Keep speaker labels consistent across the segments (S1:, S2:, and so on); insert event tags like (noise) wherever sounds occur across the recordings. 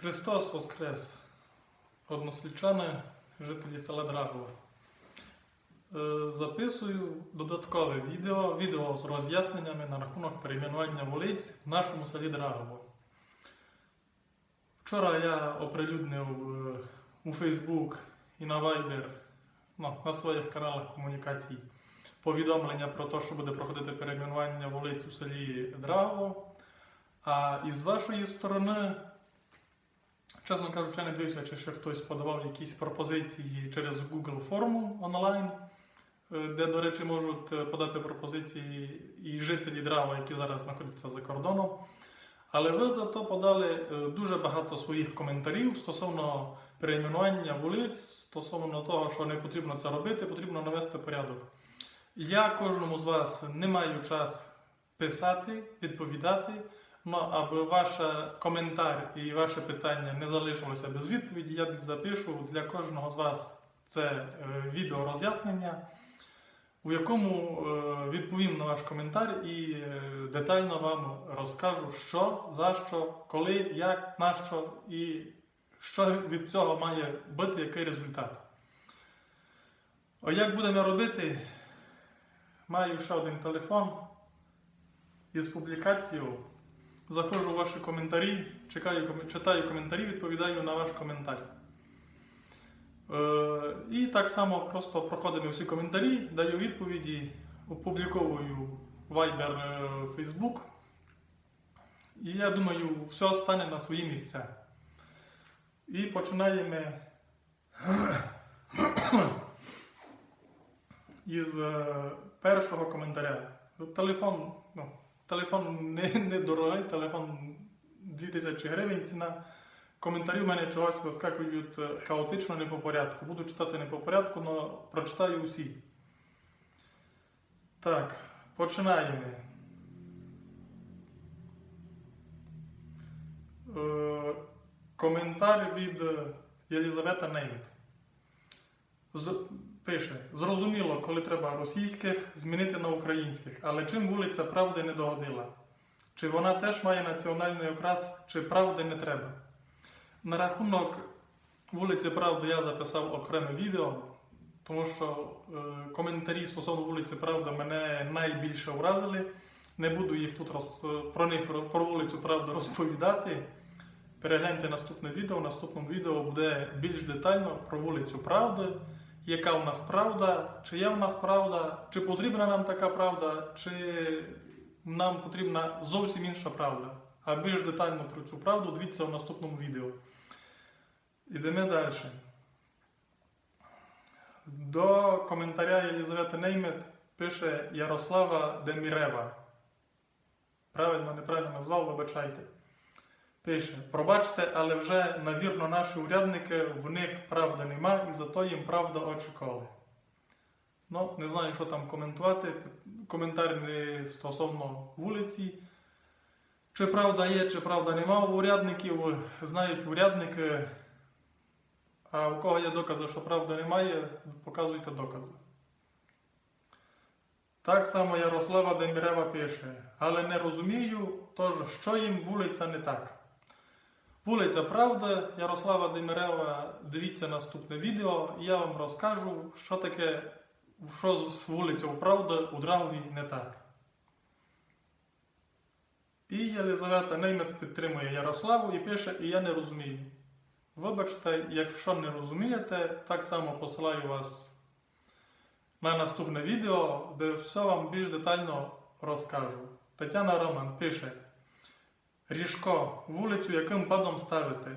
S1: Христос Воскрес! Однослідчани, жителі села Драгова. Е, Записую додаткове відео, відео з роз'ясненнями на рахунок перейменування вулиць в нашому селі Драгово. Вчора я оприлюднив е, у Facebook і на Viber ну, на своїх каналах комунікацій повідомлення про те, що буде проходити перейменування вулиць у селі Драгово. А із вашої сторони Чесно кажучи, не дивився, чи ще хтось подавав якісь пропозиції через Google форму онлайн, е, де, до речі, можуть е, подати пропозиції і жителі Драва, які зараз знаходяться за кордоном. Але ви зато подали е, дуже багато своїх коментарів стосовно перейменування вулиць, стосовно того, що не потрібно це робити, потрібно навести порядок. Я кожному з вас не маю час писати, відповідати. Ну, аби ваш коментар і ваше питання не залишилося без відповіді, я запишу для кожного з вас це е, відео роз'яснення, у якому е, відповім на ваш коментар і е, детально вам розкажу, що, за що, коли, як, на що і що від цього має бути, який результат. Як будемо робити? Маю ще один телефон із публікацією. Заходжу у ваші коментарі, чекаю, читаю коментарі, відповідаю на ваш коментар. Е, і так само просто проходимо всі коментарі, даю відповіді, опубліковую Viber, е, Facebook. І я думаю, все стане на свої місця. І починаємо із е, першого коментаря. Телефон, ну, телефон не, не дорогий, телефон 2000 гривень ціна. Коментарі в мене чогось вискакують е, хаотично, не по порядку. Буду читати не по порядку, але прочитаю усі. Так, починаємо. Е, коментар від Єлізавета Нейміт. Пише: Зрозуміло, коли треба російських змінити на українських, але чим вулиця правди не догодила? Чи вона теж має національний окрас, чи правди не треба? На рахунок вулиці Правди я записав окреме відео, тому що е, коментарі стосовно вулиці Правди мене найбільше вразили. Не буду їх тут роз... про них про вулицю Правди розповідати. Перегляньте наступне відео. В наступному відео буде більш детально про вулицю Правди, яка в нас правда, чи є в нас правда, чи потрібна нам така правда, чи нам потрібна зовсім інша правда. А більш детально про цю правду дивіться в наступному відео. Ідемо далі. До коментаря Єлізавети Неймет пише Ярослава Демірева. Правильно, неправильно назвав, вибачайте. Пише: Пробачте, але вже, навірно, наші урядники, в них правди нема, і зато їм правда очікували. Ну, не знаю, що там коментувати. Коментар стосовно вулиці. Чи правда є, чи правда нема у урядників, знають урядники. А у кого є докази, що правди немає, показуйте докази. Так само Ярослава Демірева пише, але не розумію, тож що їм вулиця не так. Вулиця Правда, Ярослава Демірева, дивіться наступне відео, і я вам розкажу, що таке, що з вулицею Правда у Драгові не так. І Єлизавета Неймет підтримує Ярославу і пише, і я не розумію. Вибачте, якщо не розумієте, так само посилаю вас на наступне відео, де все вам більш детально розкажу. Тетяна Роман пише: Ріжко, вулицю яким падом ставити?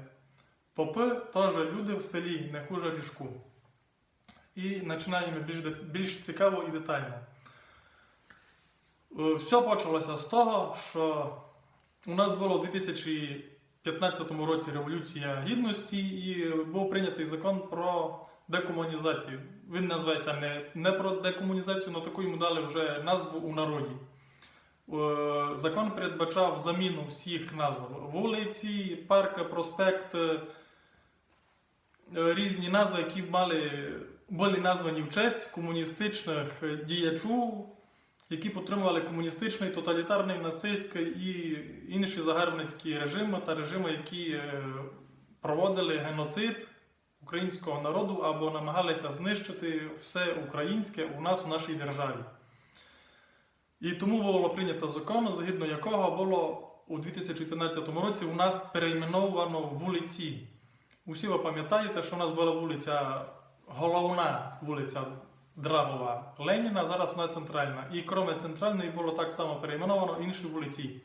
S1: Попи теж люди в селі, не хуже ріжку. І починаємо більш, більш цікаво і детально. Е, Все почалося з того, що у нас було у 2015 році Революція Гідності і був прийнятий закон про декомунізацію. Він називається не, не про декомунізацію, але таку йому дали вже назву у народі. Е, Закон передбачав заміну всіх назв вулиці, парка, проспект, е, різні назви, які мали, були названі в честь комуністичних діячів, які підтримували комуністичний, тоталітарний, нацистський і інші загарбницькі режими та режими, які е, проводили геноцид українського народу або намагалися знищити все українське у нас у нашій державі. І тому було прийнято закон, згідно якого було у 2015 році у нас перейменовано вулиці. Усі ви пам'ятаєте, що у нас була вулиця, головна вулиця Драгова Леніна, зараз вона центральна. І крім центральної було так само перейменовано інші вулиці.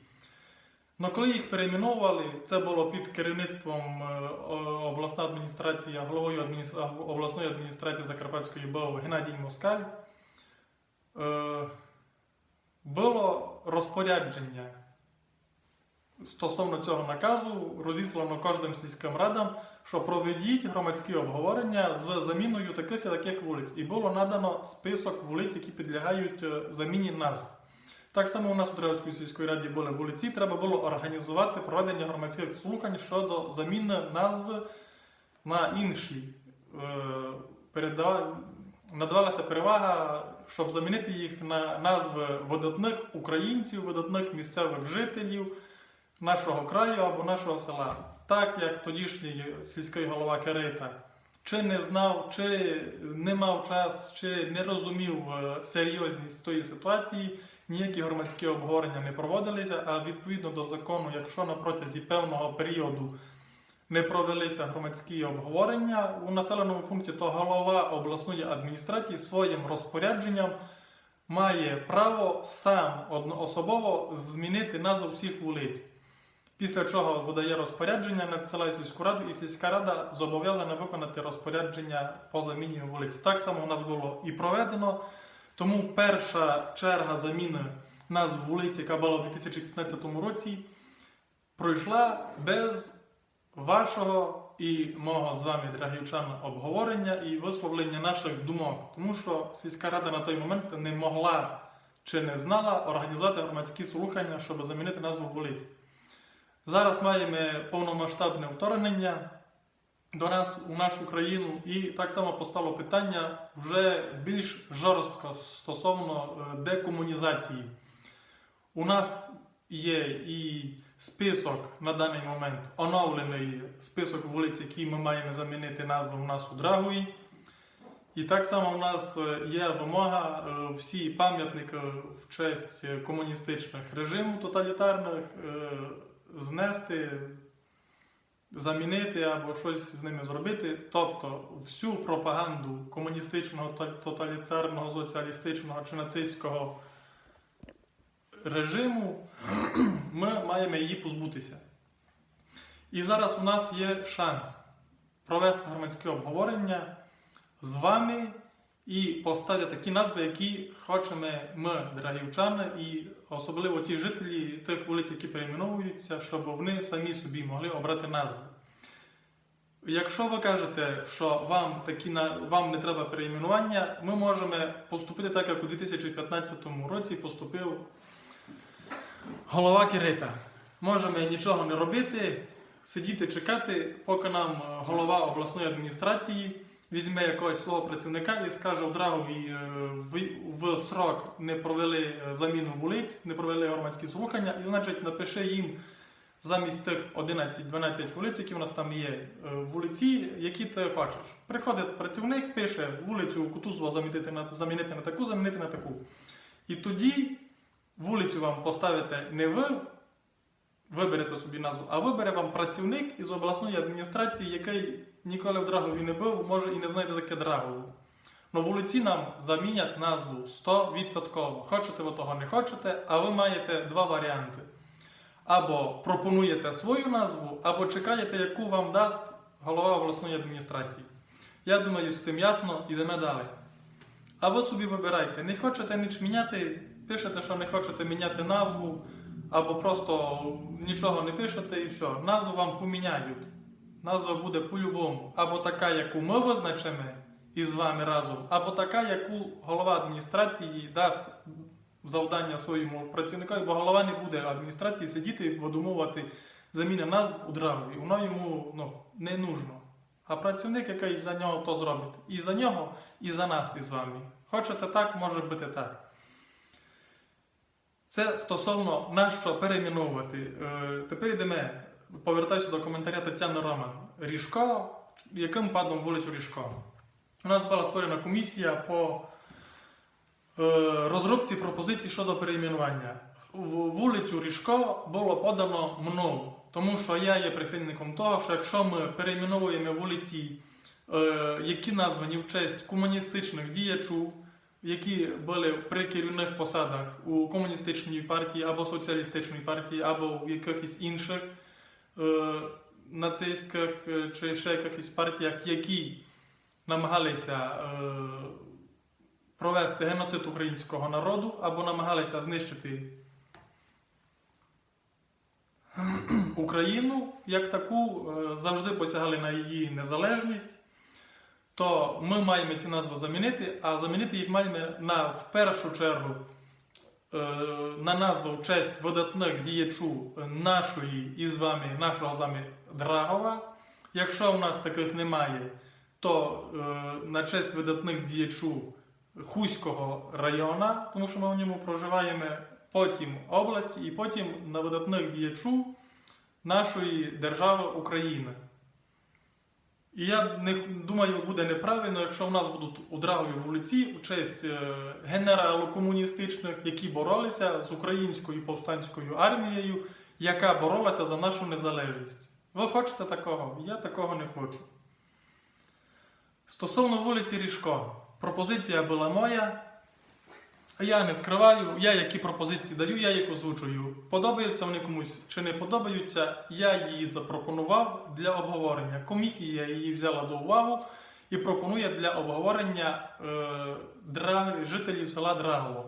S1: Но коли їх перейменовували, це було під керівництвом е, обласна адміністрація, головою адміністра- обласної адміністрації Закарпатської БОВ Геннадій Москаль. Було розпорядження стосовно цього наказу, розіслано кожним сільським радам, що проведіть громадські обговорення з заміною таких і таких вулиць. І було надано список вулиць, які підлягають е, заміні назв. Так само у нас у Древської сільської раді були вулиці, треба було організувати проведення громадських слухань щодо заміни назви на інші. Е, переда- Надавалася перевага, щоб замінити їх на назви видатних українців, видатних місцевих жителів нашого краю або нашого села. Так як тодішній сільський голова Кирита чи не знав, чи не мав час, чи не розумів е, серйозність тої ситуації, ніякі громадські обговорення не проводилися, а відповідно до закону, якщо на протязі певного періоду не провелися громадські обговорення у населеному пункті, то голова обласної адміністрації своїм розпорядженням має право сам одноособово змінити назву всіх вулиць. Після чого видає розпорядження, надсилає сільську раду, і сільська рада зобов'язана виконати розпорядження по заміні вулиць. Так само у нас було і проведено. Тому перша черга заміни назв вулиць, яка була у 2015 році, пройшла без вашого і мого з вами, драгівчан, обговорення і висловлення наших думок. Тому що сільська рада на той момент не могла чи не знала організувати громадські слухання, щоб замінити назву вулиць. Зараз маємо повномасштабне вторгнення до нас у нашу країну, і так само постало питання вже більш жорстко стосовно е, декомунізації. У нас є і список на даний момент, оновлений список вулиць, які ми маємо замінити назву у нас у Драгові. І так само у нас е, є вимога е, всі пам'ятники в честь комуністичних режимів тоталітарних е, знести, замінити або щось з ними зробити. Тобто всю пропаганду комуністичного, та- тоталітарного, соціалістичного чи нацистського режиму (clears throat) ми маємо її позбутися. І зараз у нас є шанс провести громадське обговорення з вами і поставити такі назви, які хочемо ми, драгівчани, і особливо ті жителі тих вулиць, які перейменовуються, щоб вони самі собі могли обрати назви. Якщо ви кажете, що вам такі вам не треба перейменування, ми можемо поступити так, як у 2015 році поступив голова Кирита. Можемо нічого не робити, сидіти, чекати, поки нам е, голова обласної адміністрації візьме якогось свого працівника і скаже в Драгові е, в, в срок не провели е, заміну вулиць, не провели громадські слухання, і значить напиши їм замість тих 11-12 вулиць, які у нас там є, вулиці, які ти хочеш. Приходить працівник, пише вулицю Кутузова замінити на, замінити на таку, замінити на таку. І тоді вулицю вам поставите не ви, виберете собі назву, а вибере вам працівник із обласної адміністрації, який ніколи в Драгові не був, може і не знайде таке Драгово. Но вулиці нам замінять назву 100%. Хочете ви того не хочете, а ви маєте два варіанти. Або пропонуєте свою назву, або чекаєте, яку вам дасть голова обласної адміністрації. Я думаю, з цим ясно, йдемо далі. А ви собі вибирайте, не хочете ніч міняти, пишете, що не хочете міняти назву, або просто нічого не пишете і все. Назву вам поміняють. Назва буде по-любому. Або така, яку ми визначимо із вами разом, або така, яку голова адміністрації дасть завдання своєму працівнику, бо голова не буде адміністрації сидіти і видумувати заміни назв у Драгові. Воно йому ну, не нужно. А працівник, який за нього то зробить. І за нього, і за нас із вами. Хочете так, може бути так. Це стосовно на що перейменовувати. Е, Тепер йдемо. повертаюся до коментаря Тетяни Роман. Ріжко, яким падом вулицю Ріжко? У нас була створена комісія по е, розробці пропозицій щодо перейменування. Вулицю Ріжко було подано мною, тому що я є прихильником того, що якщо ми перейменовуємо вулиці, е, які названі в честь комуністичних діячів, які були при керівних посадах у комуністичній партії або соціалістичній партії, або в якихось інших е, нацистських е, чи ще якихось партіях, які намагалися е, провести геноцид українського народу або намагалися знищити (clears throat) Україну як таку, завжди посягали на її незалежність то ми маємо ці назви замінити, а замінити їх маємо на в першу чергу е, на назву в честь видатних діячів нашої і з вами, нашого з вами Драгова. Якщо у нас таких немає, то е, на честь видатних діячів Хуського району, тому що ми в ньому проживаємо, потім області і потім на видатних діячів нашої держави України. І я не думаю, буде неправильно, якщо в нас будуть у Драгові вулиці у честь генералу комуністичних, які боролися з українською повстанською армією, яка боролася за нашу незалежність. Ви хочете такого? Я такого не хочу. Стосовно вулиці Ріжко, пропозиція була моя. Я не скриваю, я які пропозиції даю, я їх озвучую. Подобаються вони комусь чи не подобаються, я її запропонував для обговорення. Комісія її взяла до уваги і пропонує для обговорення е, Дра- жителів села Драгово.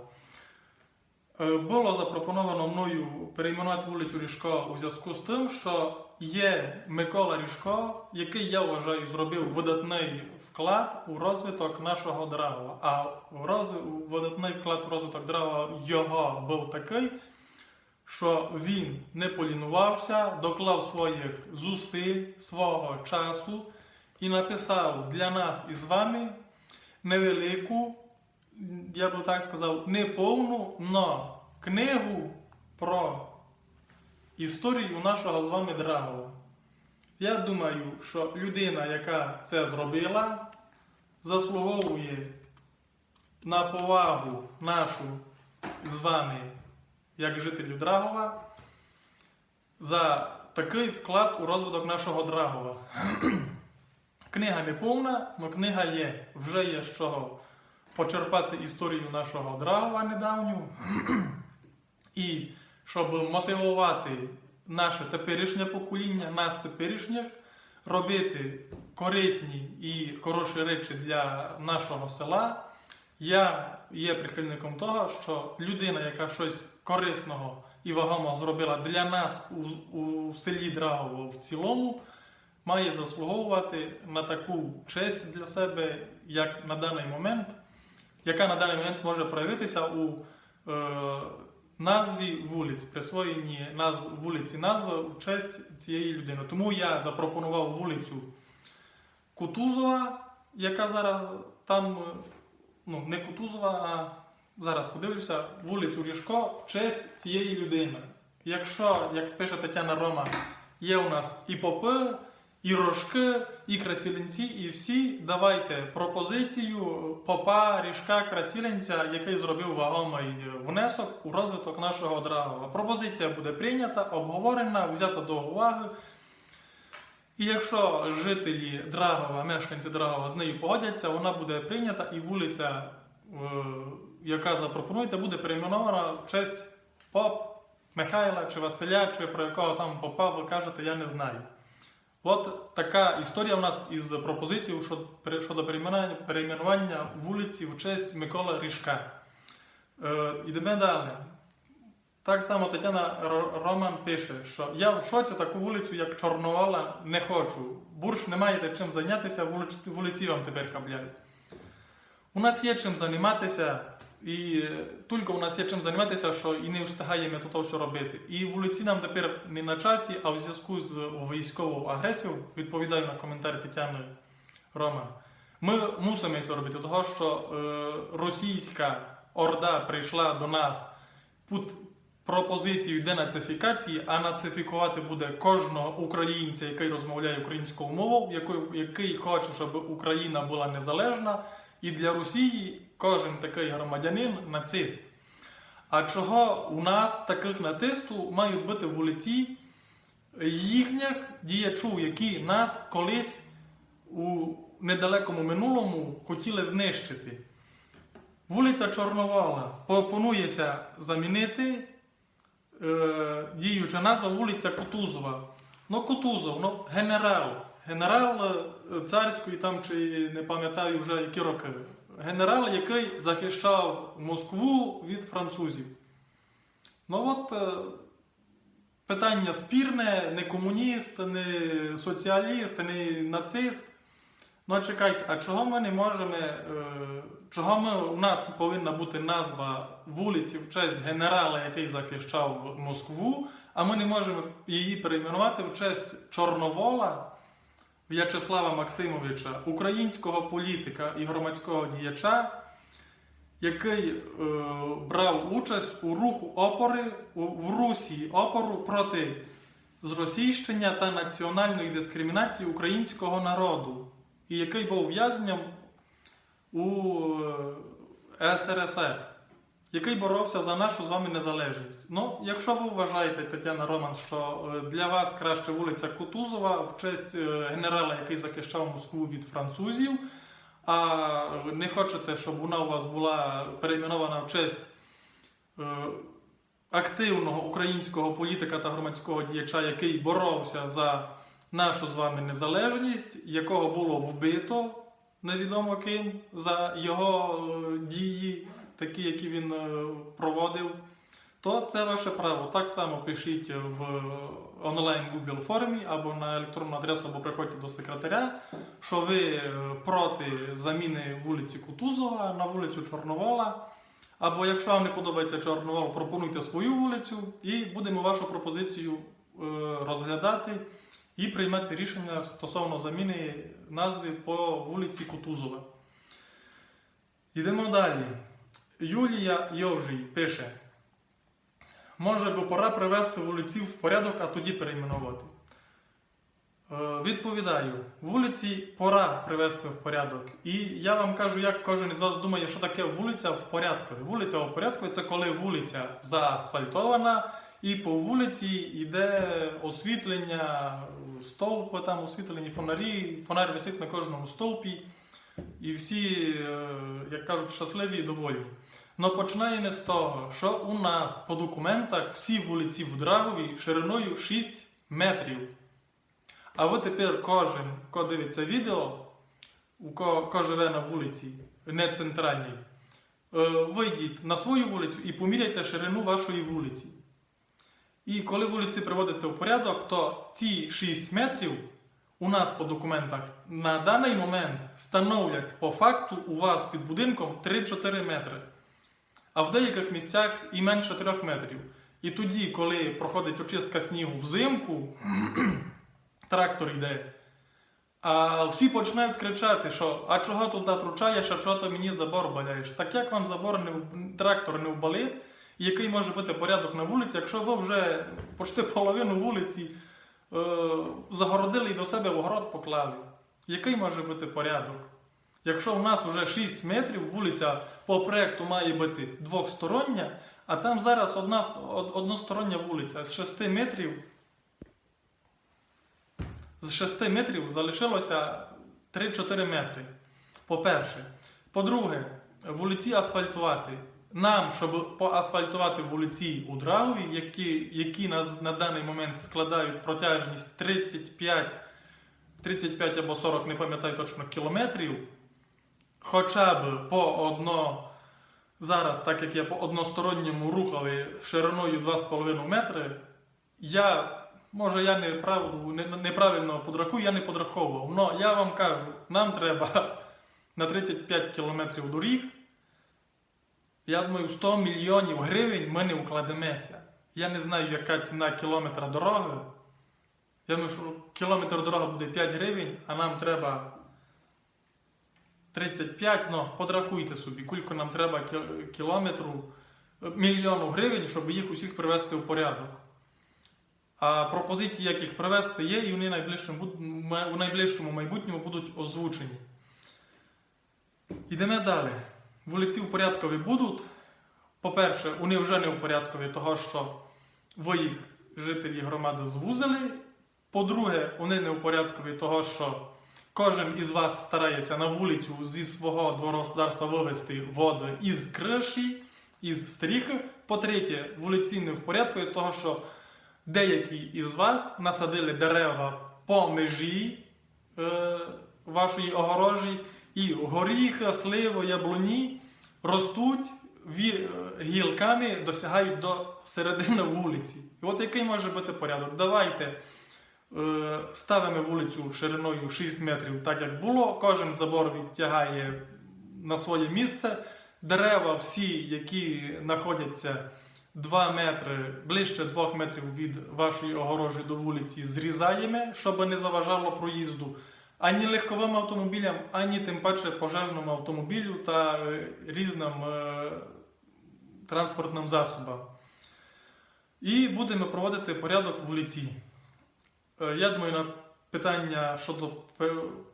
S1: Е, було запропоновано мною перейменувати вулицю Ріжко у зв'язку з тим, що є Микола Ріжко, який я вважаю зробив видатний вклад у розвиток нашого Драгова. А розв- видатний вклад у розвиток Драгова його був такий, що він не полінувався, доклав своїх зусиль, свого часу і написав для нас із вами невелику, я би так сказав, не повну, но книгу про історію нашого з вами Драгова. Я думаю, що людина, яка це зробила, заслуговує на повагу нашу з вами, як жителів Драгова, за такий вклад у розвиток нашого Драгова. (clears throat) Книга не повна, але книга є. Вже є з чого почерпати історію нашого Драгова недавню. (clears throat) І щоб мотивувати наше теперішнє покоління, нас теперішніх, робити корисні і хороші речі для нашого села. Я є прихильником того, що людина, яка щось корисного і вагомого зробила для нас у, у селі Драгово в цілому, має заслуговувати на таку честь для себе, як на даний момент, яка на даний момент може проявитися у е, назві вулиць, присвоєнні назв, вулиці назви в честь цієї людини. Тому я запропонував вулицю Кутузова, яка зараз там, е, ну, не Кутузова, а зараз подивлюся, вулицю Ріжко в честь цієї людини. Якщо, як пише Тетяна Рома, є у нас і попи, і рожки, і красилинці, і всі, давайте пропозицію попа, ріжка, красиленця, який зробив вагомий внесок у розвиток нашого Драгова. Пропозиція буде прийнята, обговорена, взята до уваги. І якщо жителі Драгова, мешканці Драгова з нею погодяться, вона буде прийнята і вулиця, е, яка запропонуєте, буде перейменована в честь поп Михайла чи Василя, чи про якого там попа ви кажете, я не знаю. От така історія у нас із пропозицією щодо- перейменування, вулиці в честь Миколи Ріжка. Е, Ідемо далі. Так само Тетяна Роман пише, що я в шоці таку вулицю, як Чорновола, не хочу. Бурш не маєте чим зайнятися, вулиці вам тепер каблять. У нас є чим займатися, і е, тільки у нас є чим займатися, що і не встигаємо тут все робити. І вулиці нам тепер не на часі, а в зв'язку з військовою агресією, відповідаю на коментар Тетяни Роман. Ми мусимо це робити, того що е, російська орда прийшла до нас під пропозицію денацифікації, а нацифікувати буде кожного українця, який розмовляє українською мовою, який, який хоче, щоб Україна була незалежна. І для Росії кожен такий громадянин нацист. А чого у нас таких нацистів мають бути вулиці їхніх діячів, які нас колись у недалекому минулому хотіли знищити? Вулиця Чорновола пропонується замінити е, діюча назва вулиця Кутузова. Ну, Кутузов, ну, генерал. Генерал е, царської там, чи не пам'ятаю вже які роки. Генерал, який захищав Москву від французів. Ну от е, питання спірне, не комуніст, не соціаліст, не нацист. Ну, чекайте, а чого ми не можемо, е, чого ми, у нас повинна бути назва вулиці в честь генерала, який захищав Москву, а ми не можемо її перейменувати в честь Чорновола В'ячеслава Максимовича, українського політика і громадського діяча, який е, брав участь у руху опори у, в Русі опору проти зросійщення та національної дискримінації українського народу, і який був в'язнем у е, СРСР, який боровся за нашу з вами незалежність. Ну, якщо ви вважаєте, Тетяна Роман, що е, для вас краще вулиця Кутузова в честь е, генерала, який захищав Москву від французів, а не хочете, щоб вона у вас була перейменована в честь е, активного українського політика та громадського діяча, який боровся за нашу з вами незалежність, якого було вбито невідомо ким за його дії, такі, які він е, проводив, то це ваше право. Так само пишіть в онлайн Google формі або на електронну адресу, або приходьте до секретаря, що ви е, проти заміни вулиці Кутузова на вулицю Чорновола. Або якщо вам не подобається Чорновол, пропонуйте свою вулицю і будемо вашу пропозицію е, розглядати і приймати рішення стосовно заміни назви по вулиці Кутузова. Йдемо далі. Юлія Йовжий пише: Може би пора привести вулиці в порядок, а тоді перейменувати. Е, Відповідаю, вулиці пора привести в порядок. І я вам кажу, як кожен із вас думає, що таке вулиця в порядку. Вулиця в порядку це коли вулиця заасфальтована, і по вулиці йде освітлення, стовпи, там освітлені фонарі, фонар висить на кожному стовпі. І всі, е, як кажуть, щасливі і довольні. Но починаємо з того, що у нас по документах всі вулиці в Драгові шириною 6 метрів. А ви тепер кожен, хто дивиться відео, у живе на вулиці, не центральній, е, вийдіть на свою вулицю і поміряйте ширину вашої вулиці. І коли вулиці приводите в порядок, то ці 6 метрів у нас по документах на даний момент становлять по факту у вас під будинком 3-4 метри. А в деяких місцях і менше 3 метрів. І тоді, коли проходить очистка снігу взимку, (clears throat) трактор йде. А всі починають кричати, що а чого туди тручаєш, а чого ти мені забор баляєш? Так як вам забор не трактор не вбалить, який може бути порядок на вулиці, якщо ви вже почти половину вулиці загородили і до себе в огород поклали? Який може бути порядок? Якщо у нас вже 6 метрів, вулиця по проекту має бути двохстороння, а там зараз одна, одностороння вулиця з 6 метрів з 6 метрів залишилося 3-4 метри. По-перше. По-друге, вулиці асфальтувати. Нам, щоб поасфальтувати вулиці у Драгові, які, які на, на даний момент складають протяжність 35, 35 або 40, не пам'ятаю точно, кілометрів, хоча б по одно, зараз, так як я по односторонньому рухали шириною 2,5 метри, я Може, я неправильно подрахую, я не подраховував. Но я вам кажу, нам треба на 35 кілометрів доріг. Я думаю, 100 мільйонів гривень ми не вкладемося. Я не знаю, яка ціна кілометра дороги. Я думаю, що кілометр дороги буде 5 гривень, а нам треба 35, ну, подрахуйте собі, кілько нам треба кі- кілометру мільйону гривень, щоб їх усіх привести в порядок. А пропозиції, як їх привести, є, і вони найближчим буд- ма- найближчому майбутньому будуть озвучені. Йдемо далі. Вулиці упорядкові будуть. По-перше, вони вже не упорядкові, того що ви їх, жителі громади, звузили. По-друге, вони не упорядкові, того що кожен із вас старається на вулицю зі свого дворогосподарства вивезти воду із криші, із стріхи. По-третє, вулиці не в порядку, того що деякі із вас насадили дерева по межі е, вашої огорожі, і горіхи, сливо, яблуні ростуть е, гілками, досягають до середини вулиці. І от який може бути порядок? Давайте е, ставимо вулицю шириною 6 метрів, так як було. Кожен забор відтягає на своє місце. Дерева всі, які знаходяться 2 метри, ближче 2 метрів від вашої огорожі до вулиці, зрізаємо, щоб не заважало проїзду ані легковим автомобілям, ані тим паче пожежному автомобілю та е, різним е, транспортним засобам. І будемо проводити порядок вулиці. Е, Я думаю, на питання щодо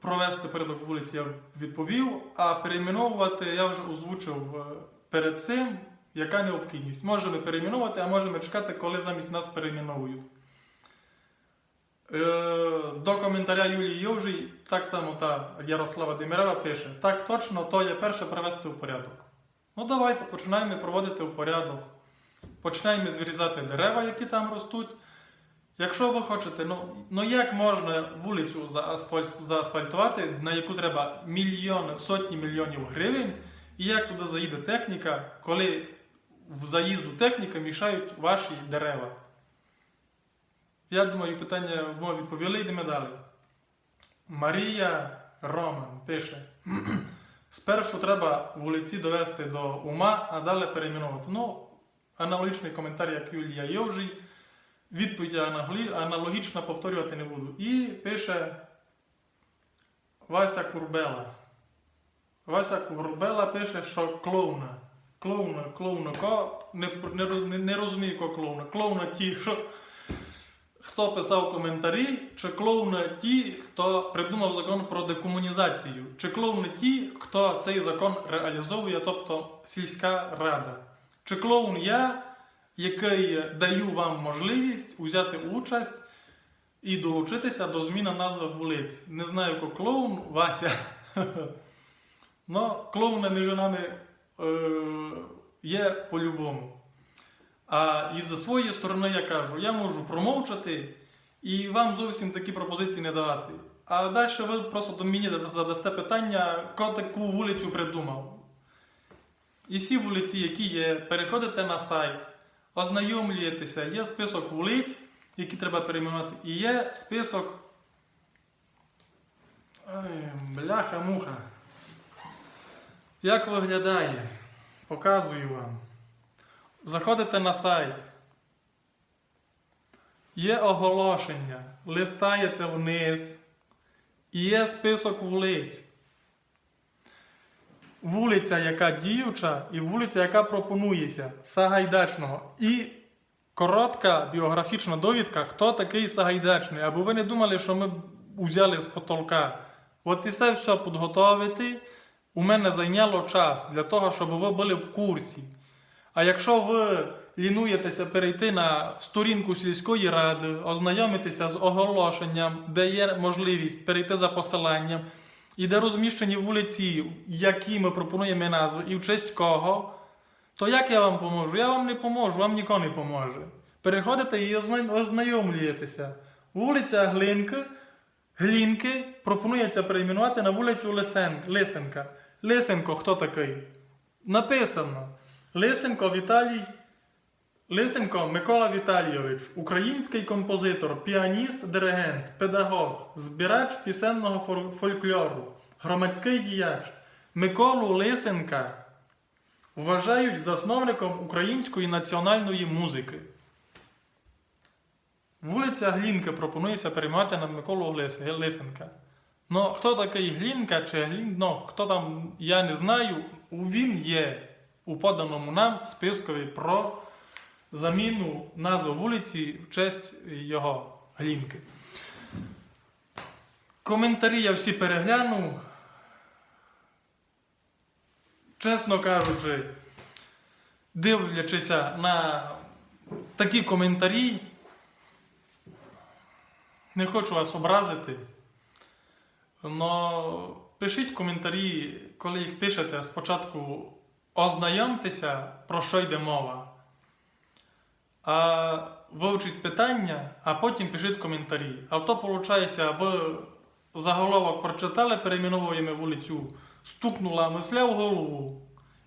S1: провести порядок вулиці я відповів, а перейменовувати я вже озвучив перед цим, яка необхідність. Можемо перейменувати, а можемо чекати, коли замість нас перейменовують. Е, До коментаря Юлії Йовжій, так само та Ярослава Демірева пише: так точно, то є перше привести в порядок. Ну давайте починаємо проводити в порядок. Починаємо зрізати дерева, які там ростуть. Якщо ви хочете, ну, ну як можна вулицю заасфальтувати, на яку треба мільйони, сотні мільйонів гривень, і як туди заїде техніка, коли в заїзду техніка мішають ваші дерева? Я думаю, питання ми відповіли, йдемо далі. Марія Роман пише: (clears throat) спершу треба вулиці довести до ума, а далі перейменувати. Ну, аналогічний коментар, як Юлія Йовжій. Відповідь аналогічно повторювати не буду. І пише Вася Курбела. Вася Курбела пише, що клоуна. Клоуна, клоуна, ко не, не, не розумію, ко клоуна. Клоуна ті, що хто писав коментарі, чи клоуни ті, хто придумав закон про декомунізацію, чи клоуни ті, хто цей закон реалізовує, тобто сільська рада. Чи клоун я, який даю вам можливість взяти участь і долучитися до зміни назви вулиць. Не знаю, яко клоун Вася. (laughs) Но клоуна між нами е, є по-любому. А із своєї сторони я кажу, я можу промовчати і вам зовсім такі пропозиції не давати. А далі ви просто до мені задасте питання, хто таку вулицю придумав. І всі вулиці, які є, переходите на сайт, ознайомлюєтеся, є список вулиць, які треба перейменувати, і є список. Ой, бляха-муха. Як виглядає? Показую вам. Заходите на сайт. Є оголошення, листаєте вниз. Є список вулиць. Вулиця, яка діюча, і вулиця, яка пропонується Сагайдачного. І коротка біографічна довідка, хто такий Сагайдачний. Аби ви не думали, що ми взяли з потолка. От і це все підготовити. У мене зайняло час для того, щоб ви були в курсі. А якщо ви лінуєтеся перейти на сторінку сільської ради, ознайомитися з оголошенням, де є можливість перейти за посиланням, і де розміщені вулиці, які ми пропонуємо назви, і в честь кого, то як я вам поможу? Я вам не поможу, вам ніхто не поможе. Переходите і ознайомлюєтеся. Вулиця Глинки, Глінки пропонується перейменувати на вулицю Лисенка. Лисенко хто такий? Написано. Лисенко Віталій. Лисенко Микола Віталійович, український композитор, піаніст, диригент, педагог, збирач пісенного фольклору, громадський діяч. Миколу Лисенка вважають засновником української національної музики. Вулиця Глінки пропонується переймати на Миколу Лисенка. Ну, хто такий Глінка чи Глін, ну, хто там, я не знаю, він є. У поданому нам спискові про заміну назви вулиці в честь його Глінки. Коментарі я всі переглянув. Чесно кажучи, дивлячися на такі коментарі, не хочу вас образити. Но пишіть коментарі, коли їх пишете, спочатку ознайомтеся, про що йде мова. А вивчіть питання, а потім пишіть коментарі. А то, виходить, ви заголовок прочитали, перейменовуємо вулицю, стукнула мисля в голову.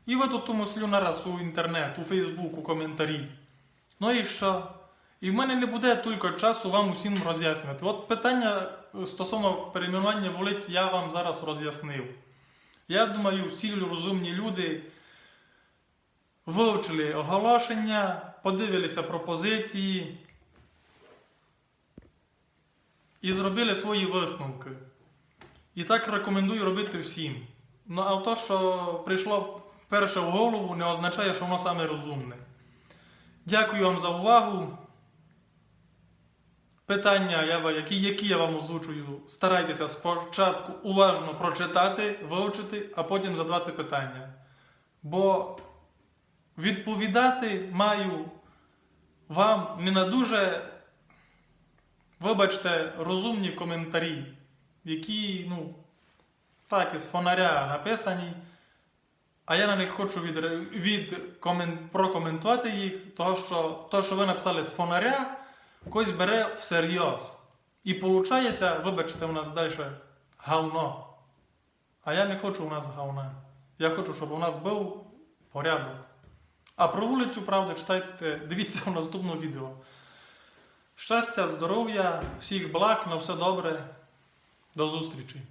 S1: І ви тут ту мислю нараз у інтернет, у Фейсбук, у коментарі. Ну і що? І в мене не буде тільки часу вам усім роз'яснювати. От питання стосовно перейменування вулиць я вам зараз роз'яснив. Я думаю, всі розумні люди вивчили оголошення, подивилися пропозиції і зробили свої висновки. І так рекомендую робити всім. Ну а то, що прийшло перше в голову, не означає, що воно саме розумне. Дякую вам за увагу. Питання, я, які, які я вам озвучую, старайтеся спочатку уважно прочитати, вивчити, а потім задавати питання. Бо відповідати маю вам не на дуже, вибачте, розумні коментарі, які, ну, так, із фонаря написані, а я на них хочу від, від, комен, прокоментувати їх, того, що, то, що ви написали з фонаря, когось бере всерйоз. І виходить, вибачте, у нас далі говно. А я не хочу у нас говна. Я хочу, щоб у нас був порядок. А про вулицю, правда, читайте, дивіться в наступному відео. Щастя, здоров'я, всіх благ, на все добре. До зустрічі!